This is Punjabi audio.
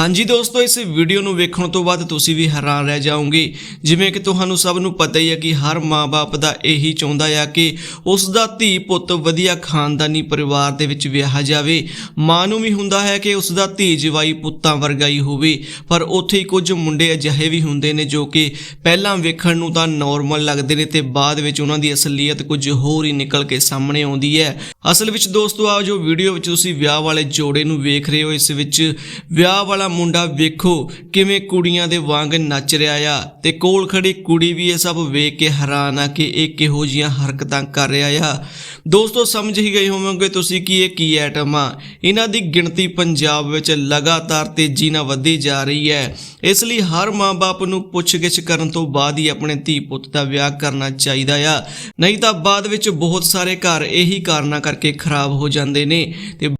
ਹਾਂਜੀ ਦੋਸਤੋ, ਇਸ ਵੀਡੀਓ ਨੂੰ ਵੇਖਣ ਤੋਂ ਬਾਅਦ ਤੁਸੀਂ ਵੀ ਹੈਰਾਨ ਰਹਿ ਜਾਓਗੇ। ਜਿਵੇਂ ਕਿ ਤੁਹਾਨੂੰ ਸਭ ਨੂੰ ਪਤਾ ਹੀ ਹੈ ਕਿ ਹਰ ਮਾਂ-ਬਾਪ ਦਾ ਇਹੀ ਚਾਹੁੰਦਾ ਹੈ ਕਿ ਉਸ ਦਾ ਧੀ ਪੁੱਤ ਵਧੀਆ ਖਾਨਦਾਨੀ ਪਰਿਵਾਰ ਦੇ ਵਿੱਚ ਵਿਆਹ ਜਾਵੇ। ਮਾਂ ਨੂੰ ਵੀ ਹੁੰਦਾ ਹੈ ਕਿ ਉਸ ਦਾ ਧੀ ਜਵਾਈ ਪੁੱਤਾਂ ਵਰਗਾ ਹੀ ਹੋਵੇ, ਪਰ ਉੱਥੇ ਹੀ ਕੁਝ ਮੁੰਡੇ ਅਜਿਹੇ ਵੀ ਹੁੰਦੇ ਨੇ ਜੋ ਕਿ ਪਹਿਲਾਂ ਵੇਖਣ ਨੂੰ ਤਾਂ ਨਾਰਮਲ ਲੱਗਦੇ ਨੇ ਤੇ ਬਾਅਦ ਵਿੱਚ ਉਹਨਾਂ ਦੀ ਅਸਲੀਅਤ ਕੁਝ ਹੋਰ ਹੀ ਨਿਕਲ ਕੇ ਸਾਹਮਣੇ ਆਉਂਦੀ ਹੈ। ਅਸਲ ਵਿੱਚ ਦੋਸਤੋ ਆ ਜੋ ਵੀਡੀਓ ਵਿੱਚ ਤੁਸੀਂ ਵਿਆਹ ਵਾਲੇ ਜੋੜੇ ਨੂੰ ਵੇਖ ਰਹੇ ਹੋ, ਇਸ ਵਿੱਚ ਵਿਆਹ ਵਾਲਾ ਮੁੰਡਾ ਵੇਖੋ ਕਿਵੇਂ ਕੁੜੀਆਂ ਦੇ ਵਾਂਗ ਨੱਚ ਰਿਹਾ ਆ ਤੇ ਕੋਲ ਖੜੀ ਕੁੜੀ ਵੀ ਇਹ ਸਭ ਵੇਖ ਕੇ ਹੈਰਾਨ ਆ ਕਿ ਇਹ ਕਿਹੋ ਜੀਆਂ ਹਰਕਤਾਂ ਕਰ ਰਿਹਾ ਆ। ਦੋਸਤੋ, ਸਮਝ ਹੀ ਗਏ ਹੋਵੋਗੇ ਤੁਸੀਂ ਕਿ ਇਹ ਕੀ ਐਟਮ ਆ। ਇਹਨਾਂ ਦੀ ਗਿਣਤੀ ਪੰਜਾਬ ਵਿੱਚ ਲਗਾਤਾਰ ਤੇਜ਼ੀ ਨਾਲ ਵਧਦੀ ਜਾ ਰਹੀ ਹੈ। ਇਸ ਲਈ ਹਰ ਮਾਂ-ਬਾਪ ਨੂੰ ਪੁੱਛਗਿੱਛ ਕਰਨ ਤੋਂ ਬਾਅਦ ਹੀ ਆਪਣੇ ਧੀ ਪੁੱਤ ਦਾ ਵਿਆਹ ਕਰਨਾ ਚਾਹੀਦਾ ਆ। ਨਹੀਂ ਤਾਂ ਬਾਅਦ ਵਿੱਚ ਬਹੁਤ ਸਾਰੇ ਘਰ ਇਹੀ ਕਾਰਨਾਂ ਕਰਕੇ ਖਰਾਬ ਹੋ ਜਾਂਦੇ ਨੇ ਤੇ